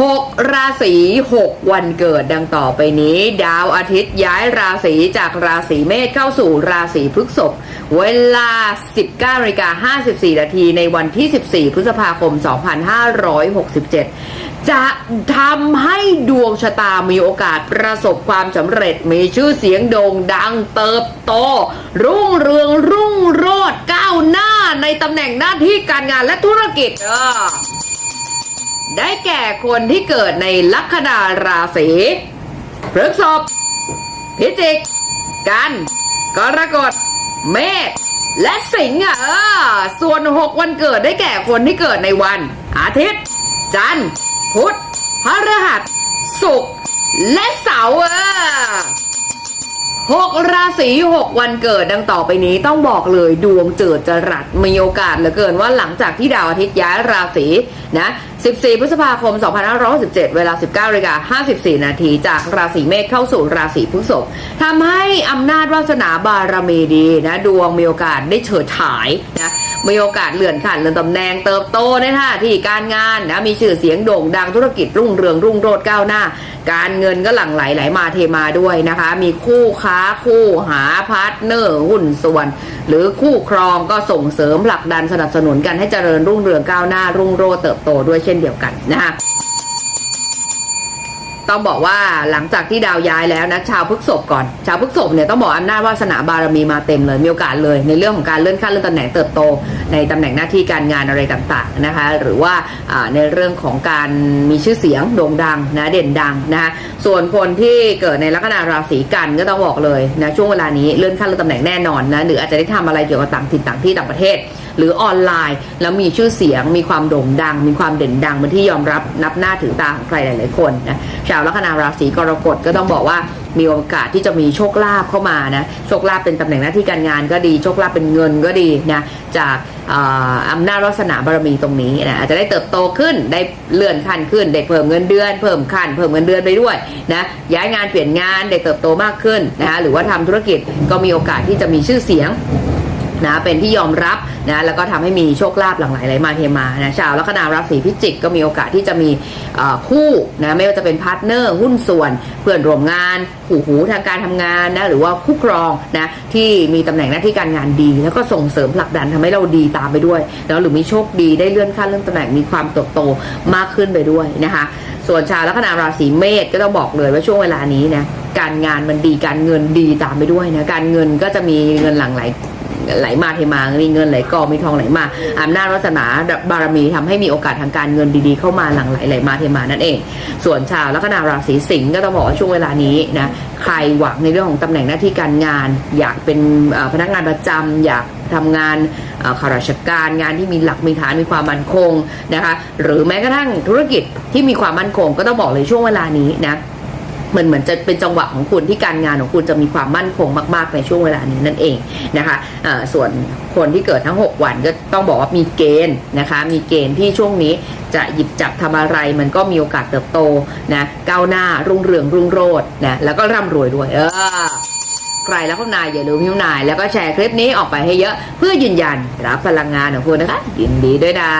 หกราศีหกวันเกิดดังต่อไปนี้ ดาวอาทิตย์ย้ายราศีจากราศีเมษเข้าสู่ราศีพฤษภเวลา 19นาฬิกา54 นาทีในวันที่ 14 พฤษภาคม 2567 จะทำให้ดวงชะตามีโอกาสประสบความสำเร็จ มีชื่อเสียงโด่งดังเติบโต รุ่งเรืองรุ่งโรจน์ก้าวหน้าในตำแหน่งหน้าที่การงานและธุรกิจ ได้แก่คนที่เกิดในลัคนาราศีพฤษภพิจิก กัน กรกฎ เมษ และสิงห์อะเออส่วน 6 วันเกิดได้แก่คนที่เกิดในวัน อาทิตย์ จันทร์ พุธพฤหัส ศุกร์ และเสาร์อะ หกราศีหกวันเกิดดังต่อไปนี้ต้องบอกเลยดวงเจิดจรัสมีโอกาสเหลือเกินว่าหลังจากที่ดาวอาทิตย์ย้ายราศีนะ 14 พฤษภาคม 2567 เวลา 19นาฬิกา54 นาทีจากราศีเมษเข้าสู่ราศีพฤษภทำให้อำนาจวาสนาบารมีดีนะ ดวงมีโอกาสได้เฉิดฉายนะ มีโอกาสเลื่อนขั้นเลื่อนตำแหน่งเติบโตในท่าที่การงานนะมีชื่อเสียงโด่งดังธุรกิจรุ่งเรืองรุ่งโรจน์ก้าวหน้า การเงินก็หลั่งไหลไหลมาเทมาด้วยนะคะ มีคู่ค้าคู่หาพาร์ทเนอร์หุ้นส่วน หรือคู่ครองก็ส่งเสริมผลักดันสนับสนุนกันให้เจริญรุ่งเรืองก้าวหน้ารุ่งโรจน์เติบโตด้วยเช่นเดียวกันนะคะ ต้องบอกว่าหลังจากที่ดาวย้ายแล้วนะชาวพฤกษภก่อน ชาวพฤกษภเนี่ยต้องบอกอำนาจวาสนาบารมีมาเต็มเลยมีโอกาสเลย ในเรื่องของการเลื่อนขั้นเลื่อนตำแหน่งเติบโต ในตำแหน่งหน้าที่การงานอะไรต่างๆนะคะหรือว่าในเรื่องของการมีชื่อเสียงโด่งดังนะเด่นดังนะคะส่วนคนที่เกิดในลัคนาราศีกันก็ต้องบอกเลยนะช่วงเวลานี้เลื่อนขั้นเลื่อนตำแหน่งแน่นอนนะหรืออาจจะได้ทำอะไรเกี่ยวกับต่างถิ่นต่างที่ต่างประเทศหรือออนไลน์ แล้วมีชื่อเสียง มีความโด่งดัง มีความเด่นดังเป็นที่ยอมรับนับหน้าถือตาของใครหลาย ๆ คนนะชาวลัคนาราศีกรกฎก็ต้องบอกว่ามีโอกาสที่จะมีโชคลาภเข้ามานะโชคลาภเป็นตำแหน่งหน้าที่การงานก็ดีโชคลาภเป็นเงินก็ดีนะจากอำนาจวาสนาบารมีตรงนี้นะอาจจะได้เติบโตขึ้นได้เลื่อนขั้นขึ้นได้เพิ่มเงินเดือน เพิ่มขั้นเพิ่มเงินเดือนไปด้วยนะย้ายงานเปลี่ยนงานได้เติบโตมากขึ้นนะคะหรือว่าทำธุรกิจก็มีโอกาสที่จะมีชื่อเสียง นะเป็นที่ยอมรับนะแล้วก็ทำให้มีโชคลาภหลั่งไหลไหลมาเทมานะชาวลัคนาราศีพิจิกก็มีโอกาสที่จะมีคู่นะไม่ว่าจะเป็นพาร์ทเนอร์หุ้นส่วน เพื่อนร่วมงานหูหูทางการทำงานนะหรือว่าคู่ครองนะที่มีตำแหน่งหน้าที่การงานดี แล้วก็ส่งเสริมผลักดันทำให้เราดีตามไปด้วย แล้วหรือมีโชคดีได้เลื่อนขั้นเลื่อนตำแหน่งมีความเติบโตมากขึ้นไปด้วยนะคะส่วนชาวลัคนาราศีเมษก็ต้องบอกเลยว่าช่วงเวลานี้นะการงานมันดีการเงินดีตามไปด้วยนะการเงินก็จะมีเงินหลั่งไหล ไหลมาเทมา มีเงินไหลกองมีทองไหลมาอำนาจวาสนาบารมีทำให้มีโอกาสทางการเงินดีๆ เข้ามาหลั่งไหลไหลมาเทมานั่นเอง ส่วนชาวลัคนาราศีสิงห์ก็ต้องบอกว่าช่วงเวลานี้นะใครหวังในเรื่องของตำแหน่งหน้าที่การงาน อยากเป็นพนักงานประจำอยากทำงานข้าราชการงานที่มีหลักมีฐานมีความมั่นคงนะคะหรือแม้กระทั่งธุรกิจที่มีความมั่นคงก็ต้องบอกเลยช่วงเวลานี้นะ มือนเหมือนจะเป็นจังหวะของคุณที่การงานของคุณจะมีความมั่นคงมาก ๆ ในช่วงเวลานี้นั่นเองนะคะะส่วนคนที่เกิดทั้ง 6 วันก็ต้องบอกว่ามีเกณฑ์นะคะ มีเกณฑ์ที่ช่วงนี้จะหยิบจับทำอะไรมันก็มีโอกาสเติบโตนะก้าวหน้ารุ่งเรืองรุ่งโรจน์นะแล้วก็ร่ำรวยด้วย เออใครแล้วคุณนายอย่าลืมพิมนาย แล้วก็แชร์คลิปนี้ออกไปให้เยอะ เพื่อยืนยันรับพลังงานของคุณนะคะยินดีด้วยนะ